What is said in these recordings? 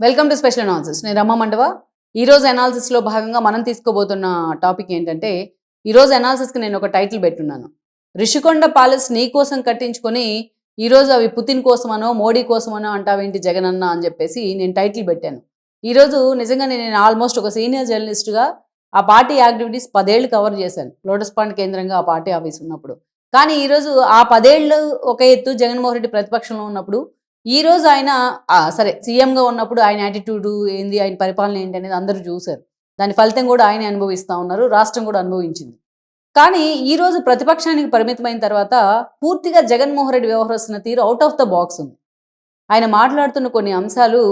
Welcome to special analysis నేను రమ్మ మండవ. ఈరోజు అనాలిసిస్లో లో భాగంగా మనం తీసుకోబోతున్న టాపిక్ ఏంటంటే ఈ రోజు కి నేను ఒక టైటిల్ పెట్టున్నాను. రిషికొండ ప్యాలెస్ నీ కోసం కట్టించుకొని ఈ రోజు అవి పుతిన్ కోసమనో మోడీ కోసమనో అంటావేంటి జగన్ అన్న అని చెప్పేసి నేను టైటిల్ పెట్టాను. ఈ రోజు నిజంగా నేను ఆల్మోస్ట్ ఒక సీనియర్ జర్నలిస్ట్గా ఆ పార్టీ యాక్టివిటీస్ పదేళ్ళు కవర్ చేశాను. లోటస్ పాండ్ కేంద్రంగా ఆ పార్టీ ఆఫీస్ ఉన్నప్పుడు. కానీ ఈరోజు ఆ పదేళ్ళు ఒక ఎత్తు జగన్మోహన్ రెడ్డి ప్రతిపక్షంలో ఉన్నప్పుడు ఈ రోజు ఆయన సరే సీఎంగా ఉన్నప్పుడు ఆయన యాటిట్యూడ్ ఏంది ఆయన పరిపాలన ఏంటి అనేది అందరూ చూశారు. దాని ఫలితం కూడా ఆయన అనుభవిస్తూ ఉన్నారు రాష్ట్రం కూడా అనుభవించింది. కానీ ఈరోజు ప్రతిపక్షానికి పరిమితమైన తర్వాత పూర్తిగా జగన్మోహన్ రెడ్డి వ్యవహరిస్తున్న తీరు అవుట్ ఆఫ్ ద బాక్స్ ఉంది. ఆయన మాట్లాడుతున్న కొన్ని అంశాలు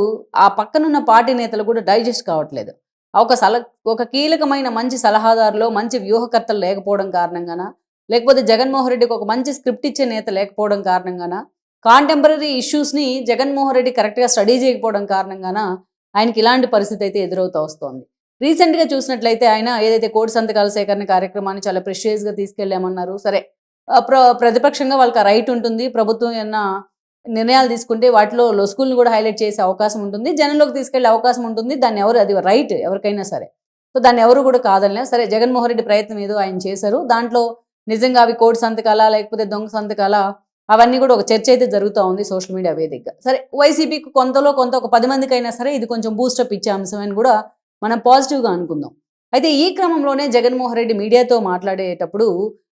ఆ పక్కనున్న పార్టీ నేతలు కూడా డైజెస్ట్ కావట్లేదు. ఒక సల ఒక కీలకమైన మంచి సలహాదారులో మంచి వ్యూహకర్తలు లేకపోవడం కారణంగానా లేకపోతే జగన్మోహన్ రెడ్డికి ఒక మంచి స్క్రిప్ట్ ఇచ్చే నేత లేకపోవడం కారణంగానా కాంటెంపరీ ఇష్యూస్ని జగన్మోహన్ రెడ్డి కరెక్ట్గా స్టడీ చేయకపోవడం కారణంగాన ఆయనకి ఇలాంటి పరిస్థితి అయితే ఎదురవుతూ వస్తోంది. రీసెంట్గా చూసినట్లయితే ఆయన ఏదైతే కోటి సంతకాల సేకరణ కార్యక్రమాన్ని చాలా ప్రెషియస్గా తీసుకెళ్ళామన్నారు సరే ప్ర ప్రతిపక్షంగా వాళ్ళకి రైట్ ఉంటుంది. ప్రభుత్వం ఏమన్నా నిర్ణయాలు తీసుకుంటే వాటిలో లొసుకుల్ని కూడా హైలైట్ చేసే అవకాశం ఉంటుంది. జనంలోకి తీసుకెళ్ళే అవకాశం ఉంటుంది. దాన్ని ఎవరు అది రైట్ ఎవరికైనా సరే. సో దాన్ని ఎవరు కూడా కాదనిలే. సరే జగన్మోహన్ రెడ్డి ప్రయత్నం ఏదో ఆయన చేశారు. దాంట్లో నిజంగా అవి కోడి సంతకాల లేకపోతే దొంగ సంతకాల అవన్నీ కూడా ఒక చర్చ అయితే జరుగుతూ ఉంది సోషల్ మీడియా వేదికగా. సరే వైసీపీకి కొంతలో కొంత ఒక పది మందికైనా సరే ఇది కొంచెం బూస్టప్ ఇచ్చే అంశం అని కూడా మనం పాజిటివ్గా అనుకుందాం. అయితే ఈ క్రమంలోనే జగన్మోహన్ రెడ్డి మీడియాతో మాట్లాడేటప్పుడు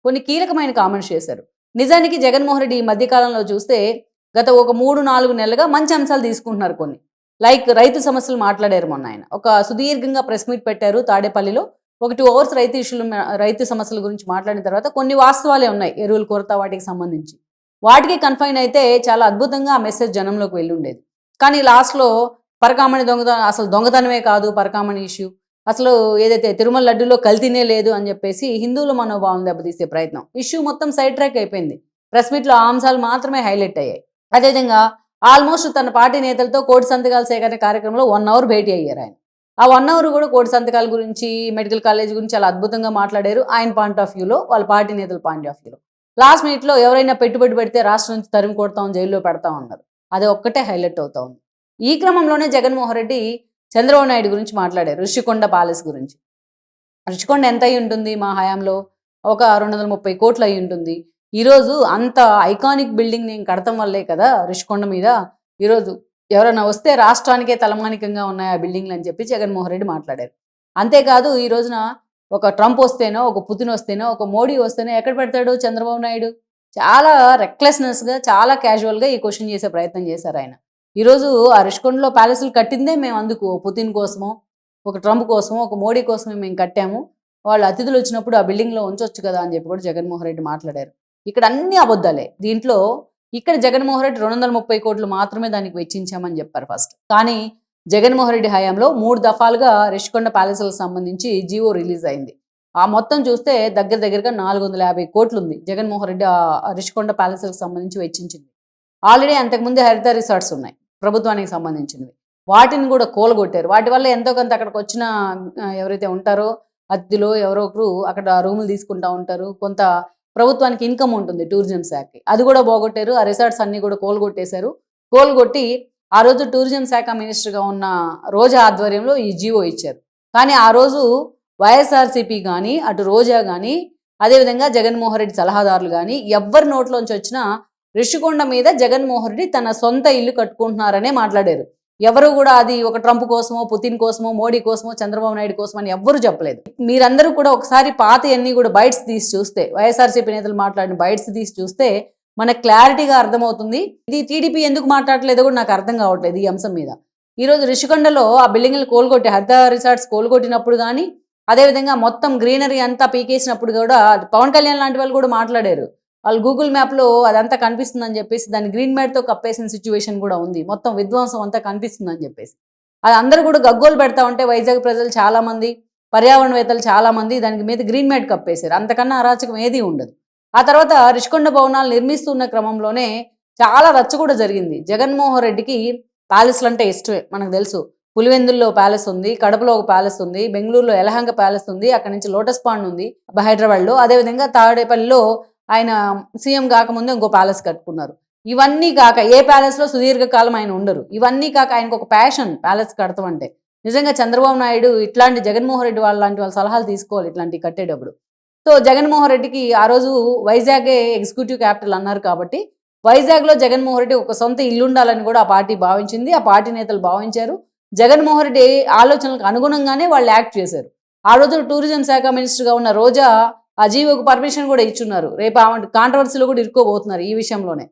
కొన్ని కీలకమైన కామెంట్స్ చేశారు. నిజానికి జగన్మోహన్ రెడ్డి ఈ మధ్యకాలంలో చూస్తే గత ఒక మూడు నాలుగు నెలలుగా మంచి అంశాలు తీసుకుంటున్నారు కొన్ని. లైక్ రైతు సమస్యలు మాట్లాడారు మొన్న ఆయన. ఒక సుదీర్ఘంగా ప్రెస్ మీట్ పెట్టారు తాడేపల్లిలో. ఒక టూ అవర్స్ రైతు ఇష్యూలు రైతు సమస్యల గురించి మాట్లాడిన తర్వాత కొన్ని వాస్తవాలే ఉన్నాయి. ఎరువుల కొరత వాటికి సంబంధించి. వాటికి కన్ఫైన్ అయితే చాలా అద్భుతంగా ఆ మెసేజ్ జనంలోకి వెళ్ళి ఉండేది కానీ లాస్ట్లో పరకామణి దొంగతనం అసలు దొంగతనమే కాదు పరకామణి ఇష్యూ అసలు ఏదైతే తిరుమల లడ్డులో కల్తీనే లేదు అని చెప్పేసి హిందువుల మనోభావం దెబ్బతీసే ప్రయత్నం. ఇష్యూ మొత్తం సైడ్ ట్రాక్ అయిపోయింది. ప్రెస్ మీట్లో ఆ అంశాలు మాత్రమే హైలైట్ అయ్యాయి. అదేవిధంగా ఆల్మోస్ట్ తన పార్టీ నేతలతో కోటి సంతకాల సేకరణ కార్యక్రమంలో వన్ అవర్ భేటీ అయ్యారు ఆయన. ఆ వన్ అవర్ కూడా కోటి సంతకాల గురించి మెడికల్ కాలేజ్ గురించి చాలా అద్భుతంగా మాట్లాడారు. ఆయన పాయింట్ ఆఫ్ వ్యూలో వాళ్ళ పార్టీ నేతల పాయింట్ ఆఫ్ వ్యూలో లాస్ట్ మినిట్లో ఎవరైనా పెట్టుబడి పెడితే రాష్ట్రం నుంచి తరిమి కొడతాం జైల్లో పెడతాం అన్నారు అది ఒక్కటే హైలైట్ అవుతా ఉంది. ఈ క్రమంలోనే జగన్మోహన్ రెడ్డి చంద్రబాబు నాయుడు గురించి మాట్లాడారు. ఋషికొండ ప్యాలెస్ గురించి. ఋషికొండ ఎంత అయి ఉంటుంది మా హయాంలో? ఒక రెండు వందల ముప్పై కోట్లు అయి ఉంటుంది. ఈరోజు అంత ఐకానిక్ బిల్డింగ్ నేను కడతాం వల్లే కదా ఋషికొండ మీద. ఈరోజు ఎవరైనా వస్తే రాష్ట్రానికే తలమానికంగా ఉన్నాయి ఆ బిల్డింగ్లు అని చెప్పి జగన్మోహన్ రెడ్డి మాట్లాడారు. అంతేకాదు ఈ రోజున ఒక ట్రంప్ వస్తేనో ఒక పుతిన్ వస్తేనో ఒక మోడీ వస్తేనో ఎక్కడ పెడతాడు చంద్రబాబు నాయుడు? చాలా రెక్లెస్నెస్గా చాలా క్యాజువల్గా ఈ క్వశ్చన్ చేసే ప్రయత్నం చేశారు ఆయన. ఈరోజు అరిష్కొండలో ప్యాలెస్లు కట్టిందే మేము అందుకు పుతిన్ కోసమో ఒక ట్రంప్ కోసమో ఒక మోడీ కోసమే మేము కట్టాము. వాళ్ళు అతిథులు వచ్చినప్పుడు ఆ బిల్డింగ్లో ఉంచవచ్చు కదా అని చెప్పి కూడా జగన్మోహన్ రెడ్డి మాట్లాడారు. ఇక్కడ అన్ని అబద్ధాలే. దీంట్లో ఇక్కడ జగన్మోహన్ రెడ్డి రెండు వందల ముప్పై కోట్లు మాత్రమే దానికి వెచ్చించామని చెప్పారు ఫస్ట్ కానీ జగన్మోహన్ రెడ్డి హయాంలో మూడు దఫాలుగా రిషికొండ ప్యాలెస్లకు సంబంధించి జీవో రిలీజ్ అయింది. ఆ మొత్తం చూస్తే దగ్గర దగ్గరగా నాలుగు వందల యాభై కోట్లు ఉంది జగన్మోహన్ రెడ్డి ఆ రిషికొండ ప్యాలెస్లకు సంబంధించి వెచ్చించింది. ఆల్రెడీ అంతకుముందే హరిత రిసార్ట్స్ ఉన్నాయి ప్రభుత్వానికి సంబంధించినవి. వాటిని కూడా కూలగొట్టారు. వాటి వల్ల ఎంతో కొంత అక్కడికి వచ్చిన ఎవరైతే ఉంటారో అతిథిలో ఎవరో ఒకరు అక్కడ రూములు తీసుకుంటా ఉంటారు. కొంత ప్రభుత్వానికి ఇన్కమ్ ఉంటుంది టూరిజం శాఖకి. అది కూడా పోగొట్టారు. ఆ రిసార్ట్స్ అన్ని కూడా కోలుగొట్టేశారు. కోలుగొట్టి ఆ రోజు టూరిజం శాఖ మినిస్టర్గా ఉన్న రోజా ఆధ్వర్యంలో ఈ జీవో ఇచ్చారు. కానీ ఆ రోజు వైఎస్ఆర్సీపీ కానీ అటు రోజా కానీ అదేవిధంగా జగన్మోహన్ రెడ్డి సలహాదారులు కానీ ఎవ్వరి నోట్లోంచి వచ్చినా రిషికొండ మీద జగన్మోహన్ రెడ్డి తన సొంత ఇల్లు కట్టుకుంటున్నారనే మాట్లాడారు. ఎవరు కూడా అది ఒక ట్రంప్ కోసమో పుతిన్ కోసమో మోడీ కోసమో చంద్రబాబు నాయుడు కోసమో అని ఎవ్వరు చెప్పలేదు. మీరందరూ కూడా ఒకసారి పాత అన్నీ కూడా బయట్స్ తీసి చూస్తే వైఎస్ఆర్సీపీ నేతలు మాట్లాడిన బయట్స్ తీసి చూస్తే మనకు క్లారిటీగా అర్థమవుతుంది. ఇది టీడీపీ ఎందుకు మాట్లాడలేదో కూడా నాకు అర్థం కావట్లేదు ఈ అంశం మీద. ఈరోజు రిషికొండలో ఆ బిల్డింగ్లు కోలుగొట్టి హరిత రిసార్ట్స్ కోలుగొట్టినప్పుడు కానీ అదేవిధంగా మొత్తం గ్రీనరీ అంతా పీకేసినప్పుడు కూడా పవన్ కళ్యాణ్ లాంటి వాళ్ళు కూడా మాట్లాడారు. వాళ్ళు గూగుల్ మ్యాప్లో అదంతా కనిపిస్తుందని చెప్పేసి దాన్ని గ్రీన్ మ్యాట్తో కప్పేసిన సిచ్యువేషన్ కూడా ఉంది. మొత్తం విధ్వంసం అంతా కనిపిస్తుందని చెప్పేసి. అది అందరూ కూడా గగ్గోలు పెడతా ఉంటే వైజాగ్ ప్రజలు చాలామంది పర్యావరణవేత్తలు చాలా మంది దానికి మీద గ్రీన్ మ్యాట్ కప్పేశారు. అంతకన్నా అరాచకం ఏదీ ఉండదు. ఆ తర్వాత రిషికొండ భవనాలు నిర్మిస్తున్న క్రమంలోనే చాలా రచ్చ కూడా జరిగింది. జగన్మోహన్ రెడ్డికి ప్యాలెస్లు అంటే ఇష్టమే మనకు తెలుసు. పులివెందుల్లో ప్యాలెస్ ఉంది కడపలో ఒక ప్యాలెస్ ఉంది బెంగళూరులో ఎలహంక ప్యాలెస్ ఉంది అక్కడ నుంచి లోటస్ పాండ్ ఉంది హైదరాబాద్లో. అదేవిధంగా తాడేపల్లిలో ఆయన సీఎం కాకముందే ఇంకో ప్యాలెస్ కట్టుకున్నారు. ఇవన్నీ కాక ఏ ప్యాలెస్లో సుదీర్ఘకాలం ఆయన ఉండరు. ఇవన్నీ కాక ఆయనకు ఒక ప్యాషన్ ప్యాలెస్ కడతామంటే. నిజంగా చంద్రబాబు నాయుడు ఇట్లాంటి జగన్మోహన్ రెడ్డి వాళ్ళ లాంటి వాళ్ళ సలహాలు తీసుకోవాలి ఇట్లాంటివి కట్టేటప్పుడు. సో జగన్మోహన్ రెడ్డికి ఆ రోజు వైజాగే ఎగ్జిక్యూటివ్ క్యాపిటల్ అన్నారు కాబట్టి వైజాగ్లో జగన్మోహన్ రెడ్డి ఒక సొంత ఇల్లు ఉండాలని కూడా ఆ పార్టీ భావించింది. ఆ పార్టీ నేతలు భావించారు. జగన్మోహన్ రెడ్డి ఆలోచనలకు అనుగుణంగానే వాళ్ళు యాక్ట్ చేశారు. ఆ రోజు టూరిజం శాఖ మినిస్టర్గా ఉన్న రోజా ఆ జీవోకు పర్మిషన్ కూడా ఇచ్చున్నారు. రేపు ఆమె కాంట్రవర్సీలో కూడా ఇరుక్కోబోతున్నారు ఈ విషయంలోనే.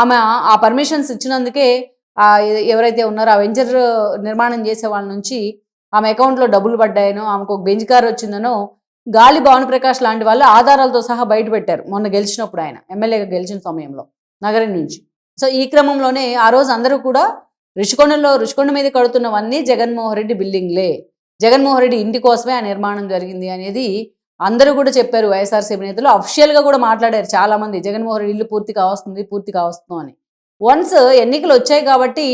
ఆమె ఆ పర్మిషన్స్ ఇచ్చినందుకే ఆ ఎవరైతే ఉన్నారో ఆ వెంచర్ నిర్మాణం చేసే వాళ్ళ నుంచి ఆమె అకౌంట్లో డబ్బులు పడ్డాయనో ఆమెకు ఒక బెంచ్ కార్ వచ్చిందనో గాలి భానుప్రకాష్ లాంటి వాళ్ళు ఆధారాలతో సహా బయట పెట్టారు మొన్న గెలిచినప్పుడు ఆయన ఎమ్మెల్యేగా గెలిచిన సమయంలో నగరం నుంచి. సో ఈ క్రమంలోనే ఆ రోజు అందరూ కూడా రుషికొండలో రుషికొండ మీద కడుతున్నవన్నీ జగన్మోహన్ రెడ్డి బిల్డింగ్లే. జగన్మోహన్ రెడ్డి ఇంటి కోసమే ఆ నిర్మాణం జరిగింది అనేది అందరూ కూడా చెప్పారు వైఎస్ఆర్సీపీ నేతలు. అఫిషియల్గా కూడా మాట్లాడారు చాలా మంది జగన్మోహన్ రెడ్డి ఇల్లు పూర్తి కావస్తుంది పూర్తి కావస్తుంది అని. వన్స్ ఎన్నికలు వచ్చాయి కాబట్టి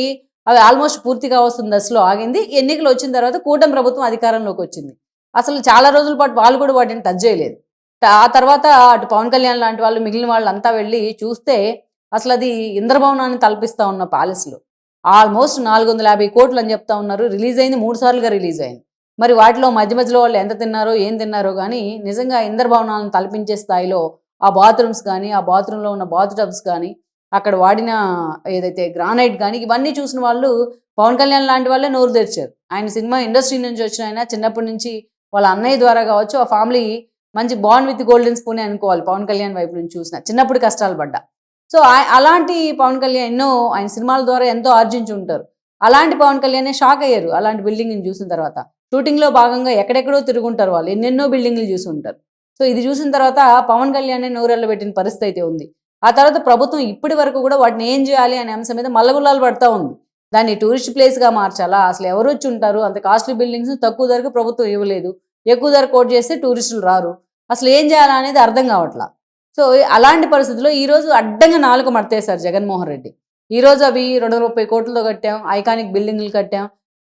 అవి ఆల్మోస్ట్ పూర్తి కావస్తుంది దశలో ఆగింది. ఎన్నికలు వచ్చిన తర్వాత కూటమి ప్రభుత్వం అధికారంలోకి వచ్చింది. అసలు చాలా రోజుల పాటు వాళ్ళు కూడా వాటిని టచ్ చేయలేదు. ఆ తర్వాత అటు పవన్ కళ్యాణ్ లాంటి వాళ్ళు మిగిలిన వాళ్ళు అంతా వెళ్ళి చూస్తే అసలు అది ఇంద్రభవనాన్ని తలపిస్తూ ఉన్న ప్యాలెస్లో ఆల్మోస్ట్ నాలుగు వందల యాభై కోట్లు అని చెప్తా ఉన్నారు. రిలీజ్ అయింది మూడు సార్లుగా రిలీజ్ అయింది. మరి వాటిలో మధ్య మధ్యలో వాళ్ళు ఎంత తిన్నారో ఏం తిన్నారో కానీ నిజంగా ఇంద్రభవనాలను తలపించే స్థాయిలో ఆ బాత్రూమ్స్ కానీ ఆ బాత్రూంలో ఉన్న బాత్ టబ్స్ కానీ అక్కడ వాడిన ఏదైతే గ్రానైట్ కానీ ఇవన్నీ చూసిన వాళ్ళు పవన్ కళ్యాణ్ లాంటి వాళ్ళే నోరు తెరిచారు. ఆయన సినిమా ఇండస్ట్రీ నుంచి వచ్చిన ఆయన చిన్నప్పటి నుంచి వాళ్ళ అన్నయ్య ద్వారా కావచ్చు ఆ ఫ్యామిలీ మంచి బాండ్ విత్ గోల్డెన్ స్పూన్ అనుకోవాలి పవన్ కళ్యాణ్ వైపు నుంచి చూసిన. చిన్నప్పుడు కష్టాలు పడ్డా. సో అలాంటి పవన్ కళ్యాణ్ ఎన్నో ఆయన సినిమాల ద్వారా ఎంతో ఆర్జించి ఉంటారు. అలాంటి పవన్ కళ్యాణ్ షాక్ అయ్యారు అలాంటి బిల్డింగ్ని చూసిన తర్వాత. షూటింగ్లో భాగంగా ఎక్కడెక్కడో తిరుగుంటారు వాళ్ళు ఎన్నెన్నో బిల్డింగ్లు చూసి ఉంటారు. సో ఇది చూసిన తర్వాత పవన్ కళ్యాణ్ నోరెళ్ళ పెట్టిన పరిస్థితి అయితే ఉంది. ఆ తర్వాత ప్రభుత్వం ఇప్పటి వరకు కూడా వాటిని ఏం చేయాలి అనే అంశం మీద మల్లగుల్లాలు పడతా ఉంది. దాన్ని టూరిస్ట్ ప్లేస్గా మార్చాలా? అసలు ఎవరు వచ్చి ఉంటారు? అంత కాస్ట్లీ బిల్డింగ్స్ తక్కువ ధరకు ప్రభుత్వం ఇవ్వలేదు. ఎక్కువ ధర కోట్ చేస్తే టూరిస్టులు రారు. అసలు ఏం చేయాలా అనేది అర్థం కావట్లా. సో అలాంటి పరిస్థితుల్లో ఈ రోజు అడ్డంగా నాలుగు మడతేశారు జగన్మోహన్ రెడ్డి. ఈ రోజు అవి రెండు వందల ముప్పై కోట్లతో కట్టాం ఐకానిక్ బిల్డింగ్లు కట్టాం.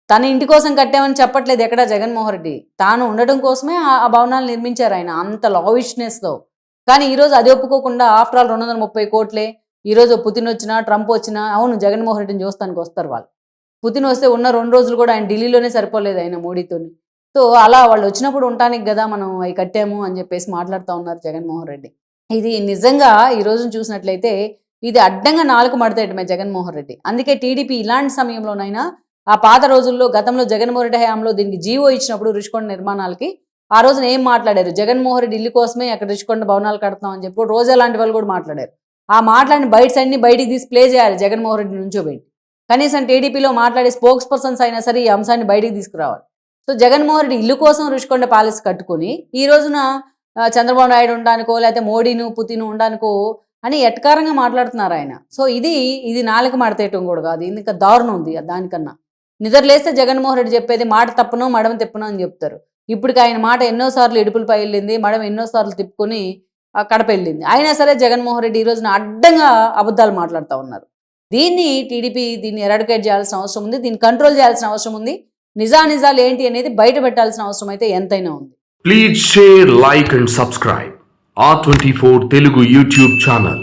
తన ఇంటి కోసం కట్టామని చెప్పట్లేదు ఎక్కడ జగన్మోహన్ రెడ్డి. తాను ఉండడం కోసమే ఆ భవనాలు నిర్మించారు ఆయన అంత లావిష్నెస్తో కానీ ఈరోజు అది ఒప్పుకోకుండా ఆఫ్టర్ ఆల్ రెండు వందల ముప్పై కోట్లే ఈ రోజు పుతిన్ వచ్చినా ట్రంప్ వచ్చినా అవును జగన్మోహన్ రెడ్డిని చూస్తానికి వస్తారు వాళ్ళు. పుతిన్ వస్తే ఉన్న రెండు రోజులు కూడా ఆయన ఢిల్లీలోనే సరిపోలేదు ఆయన మోడీతోని. సో అలా వాళ్ళు వచ్చినప్పుడు ఉండటానికి కదా మనం అవి కట్టాము అని చెప్పేసి మాట్లాడుతూ ఉన్నారు జగన్మోహన్ రెడ్డి. ఇది నిజంగా ఈ రోజున చూసినట్లయితే ఇది అడ్డంగా నాలుగు మడతేయడమే జగన్మోహన్ రెడ్డి. అందుకే టీడీపీ ఇలాంటి సమయంలోనైనా ఆ పాత రోజుల్లో గతంలో జగన్మోహన్ రెడ్డి హయాంలో దీనికి జీవో ఇచ్చినప్పుడు రుషికొండ నిర్మాణాలకి ఆ రోజున ఏం మాట్లాడారు? జగన్మోహన్ రెడ్డి ఇల్లు కోసమే అక్కడ రుషికొండ భవనాలు కడతాం అని చెప్పి రోజా లాంటి వాళ్ళు కూడా మాట్లాడారు. ఆ మాటలని బయట్స్ అన్ని బయటికి తీసి ప్లే చేయాలి జగన్మోహన్ రెడ్డి నుంచోబెట్టి కనీసం టీడీపీలో మాట్లాడే స్పోక్స్ పర్సన్స్ అయినా సరే ఈ అంశాన్ని బయటికి తీసుకురావాలి. సో జగన్మోహన్ రెడ్డి ఇల్లు కోసం రుషికొండ ప్యాలెస్ కట్టుకుని ఈ రోజున చంద్రబాబు నాయుడు ఉండడానికో లేకపోతే మోడీను పుతిను ఉండడానికో అని ఎట్కారంగా మాట్లాడుతున్నారు ఆయన. సో ఇది ఇది నాలుగు మాడతేయటం కూడా కాదు. ఇంకా దారుణం ఉంది దానికన్నా. నిద్రలేస్తే జగన్మోహన్ రెడ్డి చెప్పేది మాట తప్పను మడమ తిప్పను అని చెప్తారు. ఇప్పటికి ఆయన మాట ఎన్నోసార్లు ఇడుపులపై వెళ్ళింది మడమ ఎన్నోసార్లు తిప్పుకొని కడప వెళ్ళింది. అయినా సరే జగన్మోహన్ రెడ్డి ఈ రోజున అడ్డంగా అబద్ధాలు మాట్లాడుతూ ఉన్నారు. దీన్ని టీడీపీ దీన్ని ఎరడికేట్ చేయాల్సిన అవసరం ఉంది. దీన్ని కంట్రోల్ చేయాల్సిన అవసరం ఉంది. నిజా నిజాలు ఏంటి అనేది బయట పెట్టాల్సిన అవసరం అయితే ఎంతైనా ఉంది. Please share like and subscribe ఆ twenty four Telugu YouTube channel